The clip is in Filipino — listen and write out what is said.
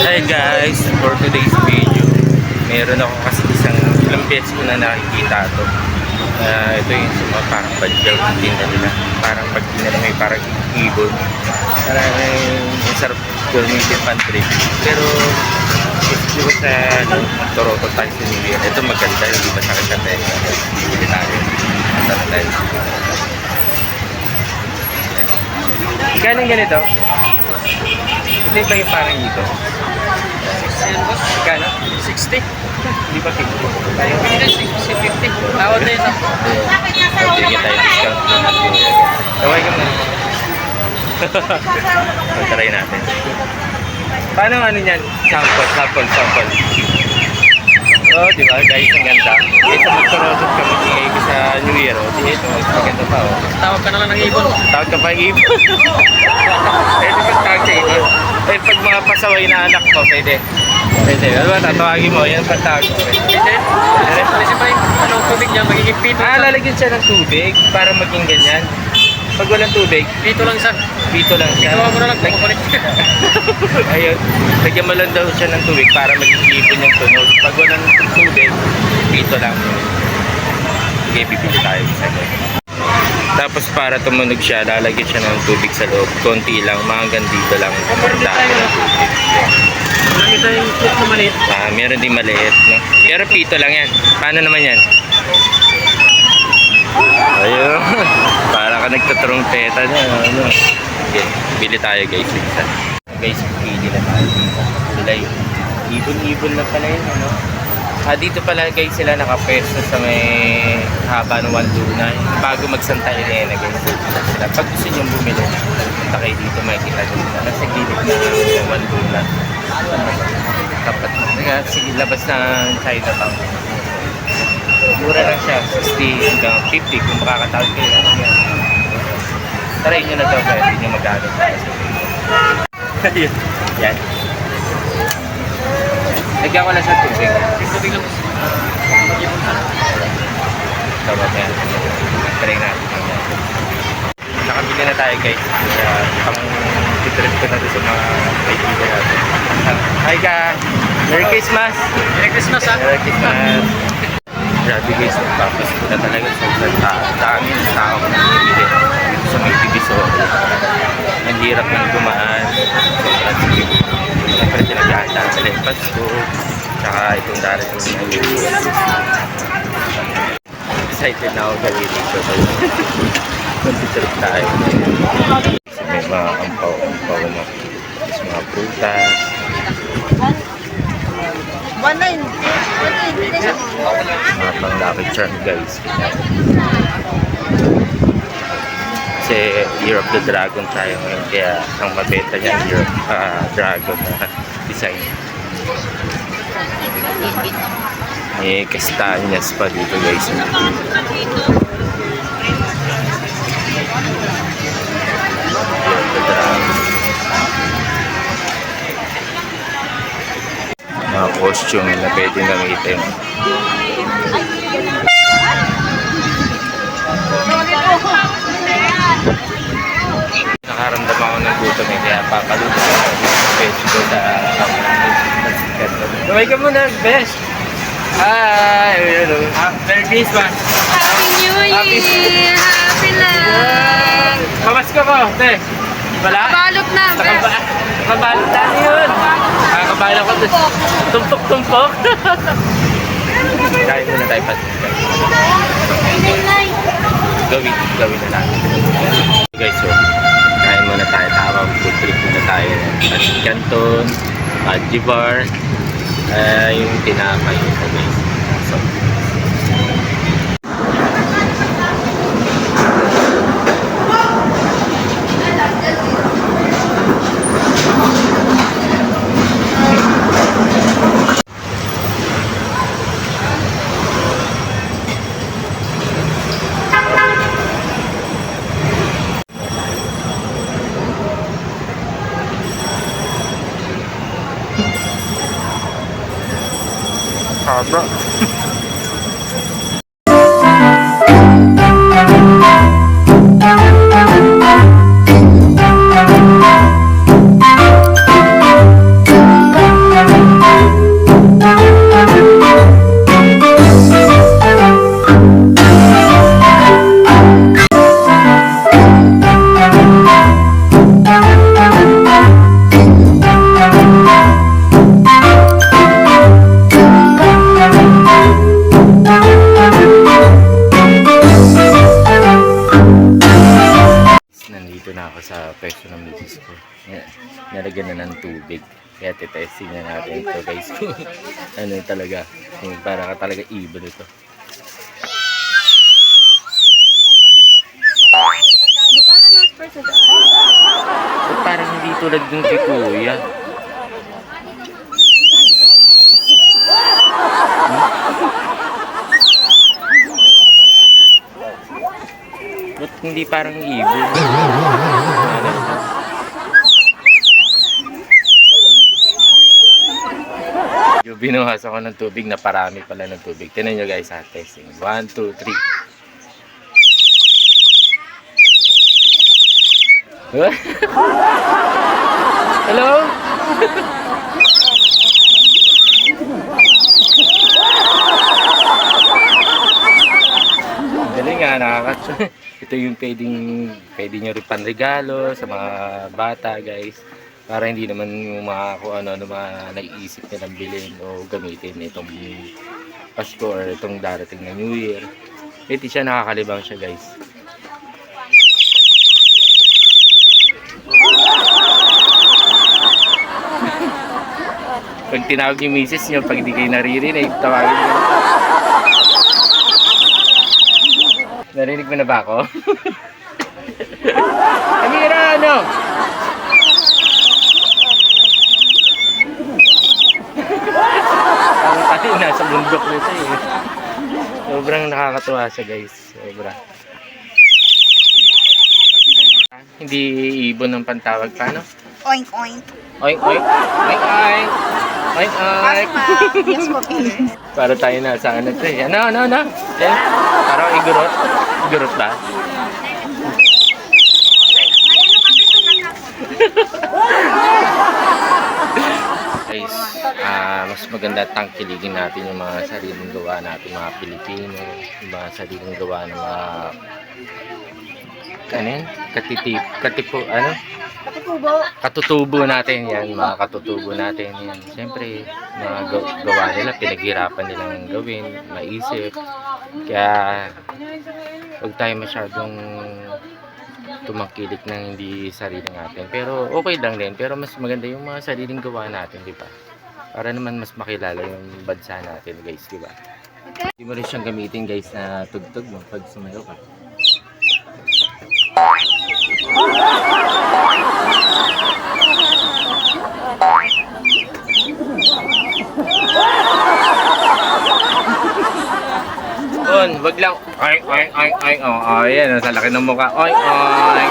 Hi guys, for today's video, meron ako kasi isang ilang beses ko na nakikita ito. Ah, ito yung sa mga parang badyaw yung tinda nila. Parang pag tinda may parang ibon. Parang yung sarap gamitin pantry. Pero di ba sa ano, Toronto tayo sa New Year, ito maganda, hindi ba sa akin sa tayo. Tayo. Tayo. Galing ganito? Ito yung ba yung parang dito? Yan boss, Magkano? 60. Hindi ba 50? Tayo? Hindi, 60, 50. Tawad na yun. Oh, bigyan tayo discount. Tawag ka muna. Try natin. Paano ano niyan? Sample, sample, sample. Oh, di ba guys, ang ganda. Ito magturosot kami tingay ko sa New Year. Oh. Di ito, maganda pa oh. Tawag ka na lang ng ibon. Tawag ka pa ibon. Pwede ba tawag sa ibon? Eh, pag mga pasaway na anak ko, pwede. Pwede. Ano ba, tatawagin mo, yan pa tawag ko. Pwede. Hindi. Kasi pa yung ano, tubig niya, magiging pito. Ah, lalagyan siya ng tubig para maging ganyan. Pag walang tubig, Pito lang sa. dito lang siya. Gawa mo na lang, kukulit. Ayun, lagyan mo lang daw siya ng tubig para mag-iipon yung tunog. Pag walang tubig, dito lang. Sige, bibili tayo isa Tapos para tumunog siya, lalagyan siya ng tubig sa loob. Konti lang, mga hanggang dito lang. Dami ng tubig. Cook na maliit. Ah, meron din maliit, no? Pero pito lang yan. Paano naman yan? Ayun. Ka nagtatrumpeta niya. Ano? Okay. Bili tayo guys. Isa. Guys, pili na tayo dito. Yung ibon-ibon na pala yun. Ano? Ah, dito pala guys sila nakapesto sa may haba ng Wanduna. Bago magsanta Elena guys. Sila. Pag gusto nyo bumili, punta kayo dito makikita nyo sila. Nasa gilid ng Wanduna. Tapat na. Sige, labas ng Chinatown. Mura lang siya, 60 hanggang 50 kung makakatawag kayo. Yan. Try nyo na to, kaya hindi nyo magalit. Ayun. Yan. Lagyan ko lang sa tubig. Tubig lang. Tama yan. Try natin. Nakabili na tayo guys. Kaya pang titrip ko na doon sa mga kaibigan natin. Hi ka! Merry Christmas! Merry Christmas ha. Merry Christmas! Grabe guys, tapos na talaga ta- dami ng tao na bumibili sa may divisory. Ang hirap ng dumaan. Siyempre pinag-aandaan sila yung Pasko. Tsaka itong darating na yun. Excited na ako gawin dito. Mag-trip tayo. May mga ampaw-ampaw na. Tapos mga prutas. Mga pang lucky charm guys kasi Year of the Dragon tayo ngayon kaya ang mabenta niya Year of ah, Dragon na design. May kastanyas pa dito guys. Year of the Dragon mga costume na pwedeng gamitin nakaramdam ako ng gutom eh, kaya papaluto ko sa pwede ko sa Gaway ka muna, best! Hi! Oh. Ah, Merry Christmas! Happy New Year! Happy lang! Pamasko ko, te! Wala? Balot na, best! nakabalot na yun! Nakakabalot ko to. Tumpok-tumpok! Kain muna tayo pa. Gawin, gawin na natin. Guys, so, muna tayo. Tama, food trip muna tayo. At Canton, Adji Bar, eh, yung tinapay guys. So, Bro. Haba. tubig. Kaya titesting na natin ito guys. Kung ano talaga. Yung para ka talaga ibon ito. Na? Ba't parang hindi tulad ng kay Kuya? Hmm? Ba't hindi parang ibon? Ano? Yung binuhas ako ng tubig na parami pala ng tubig. Tinan nyo guys ha, testing. 1, 2, 3. Hello? Galing nga, nakakat Ito yung pwedeng, pwede nyo rin panregalo sa mga bata, guys. Para hindi naman yung mga kung ano, ano mga naiisip nilang bilhin o gamitin itong Pasko or itong darating na New Year. Pwede siya nakakalibang siya, guys. Pag tinawag yung misis nyo, pag hindi kayo naririnig, tawagin nyo. Narinig mo na ba ako? Amira, ano? Parang tayo bundok nito eh. Sobrang nakakatuwa siya guys. Sobra. Hindi ibon ng pantawag pa, no? Oink, oink. Oink, oink. Oink, oink. Oink, oink. Yes. Para tayo na sa ano eh. Ano, ano, ano? Yan. Parang igurot. Igurot ba? Guys, ah mas maganda tangkiligin natin yung mga sariling gawa natin, mga Pilipino, yung mga sariling gawa ng mga ano yan? Katitip, katipo, ano? Katipubo. katutubo natin yan, mga katutubo natin yan. Siyempre, mga gaw- gawa nila, pinaghirapan nilang gawin, maisip. Kaya, huwag tayo masyadong tumangkilik ng hindi sarili natin. Pero okay lang din, pero mas maganda yung mga sariling gawa natin, di ba? Para naman mas makilala yung bansa natin, guys, di ba? Hindi mo rin siyang gamitin, guys, na tugtog mo pag sumayo ka. On, wag lang. Ay, ay, ay, ay. Oh, oh, yan. Sa laki ng mukha. Ay, ay.